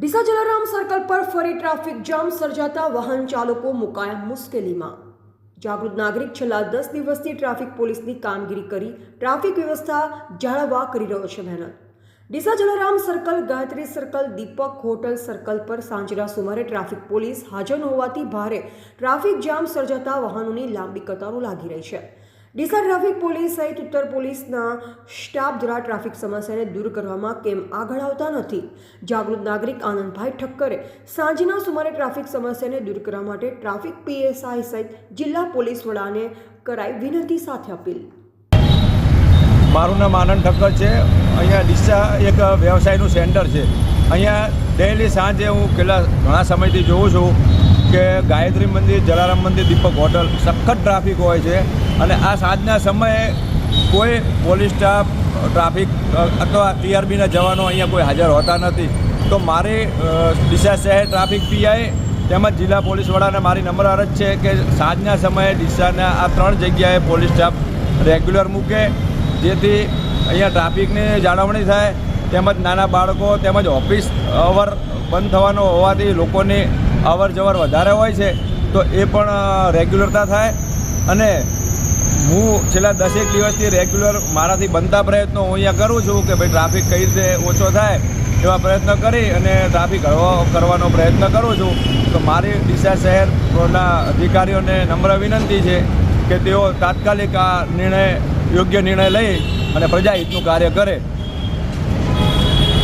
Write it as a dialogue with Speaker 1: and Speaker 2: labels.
Speaker 1: Deesa Jalaram circle પર ફરી traffic jam સર્જાતા વાહન ચાલકો મુકાયા મુશ્કેલીમાં. જાગૃત નાગરિક છેલ્લા દસ દિવસથી ટ્રાફિક પોલીસની કામગીરી કરી ટ્રાફિક વ્યવસ્થા જાળવવા કરી રહ્યો છે મહેનત. Deesa Jalaram circle, Gayatri circle, Deepak hotel circle પર સાંજના સુમારે ટ્રાફિક પોલીસ હાજર હોવાથી ભારે ટ્રાફિક જામ સર્જાતા વાહનોની લાંબી કતારો લાગી રહી છે. ડીસા ટ્રાફિક પોલીસ સહિત ઉત્તર પોલીસના સ્ટાફ દ્વારા ટ્રાફિક સમસ્યાને દૂર કરવામાં કેમ આગળ આવતા નથી? જાગૃત નાગરિક આનંદભાઈ ઠક્કરે સાંજના સુમારે ટ્રાફિક સમસ્યાને દૂર કરવા માટે ટ્રાફિક પીએસઆઈ સહિત જિલ્લા પોલીસ વડાને કરાઈ વિનંતી સાથે અપીલ.
Speaker 2: મારું નામ આનંદ ઠક્કર છે. અહીંયા ડીસા એક વ્યવસાયનું સેન્ટર છે. અહીંયા ડેલી સાંજે હું પેલા ઘણા સમયથી જોઉં છું કે ગાયત્રી મંદિર, જલારામ મંદિર, દીપક હોટલ સખત ટ્રાફિક હોય છે. અને આ સાંજના સમયે કોઈ પોલીસ સ્ટાફ, ટ્રાફિક અથવા ટીઆરબીના જવાનો અહીંયા કોઈ હાજર હોતા નથી. તો મારી ડીસા શહેર ટ્રાફિક પીઆઈ તેમજ જિલ્લા પોલીસ વડાને મારી નમ્ર અરજ છે કે સાંજના સમયે ડીસાના આ ત્રણ જગ્યાએ પોલીસ સ્ટાફ રેગ્યુલર મૂકે, જેથી અહીંયા ટ્રાફિકની જાળવણી થાય, તેમજ નાના બાળકો તેમજ ઓફિસ અવર બંધ થવાનો હોવાથી લોકોની અવર જવર વધારે હોય છે. તો એ પણ રેગ્યુલરતા થાય અને હું છેલ્લા દસેક દિવસથી રેગ્યુલર મારાથી બનતા પ્રયત્નો હું અહીંયા કરું છું કે ભાઈ ટ્રાફિક કઈ રીતે ઓછો થાય એવા પ્રયત્ન કરી અને ટ્રાફિક હળવો કરવાનો પ્રયત્ન કરું છું. તો મારી ડીસા શહેરના અધિકારીઓને નમ્ર વિનંતી છે કે તેઓ તાત્કાલિક આ નિર્ણય, યોગ્ય નિર્ણય લઈ અને પ્રજાહિતનું કાર્ય કરે.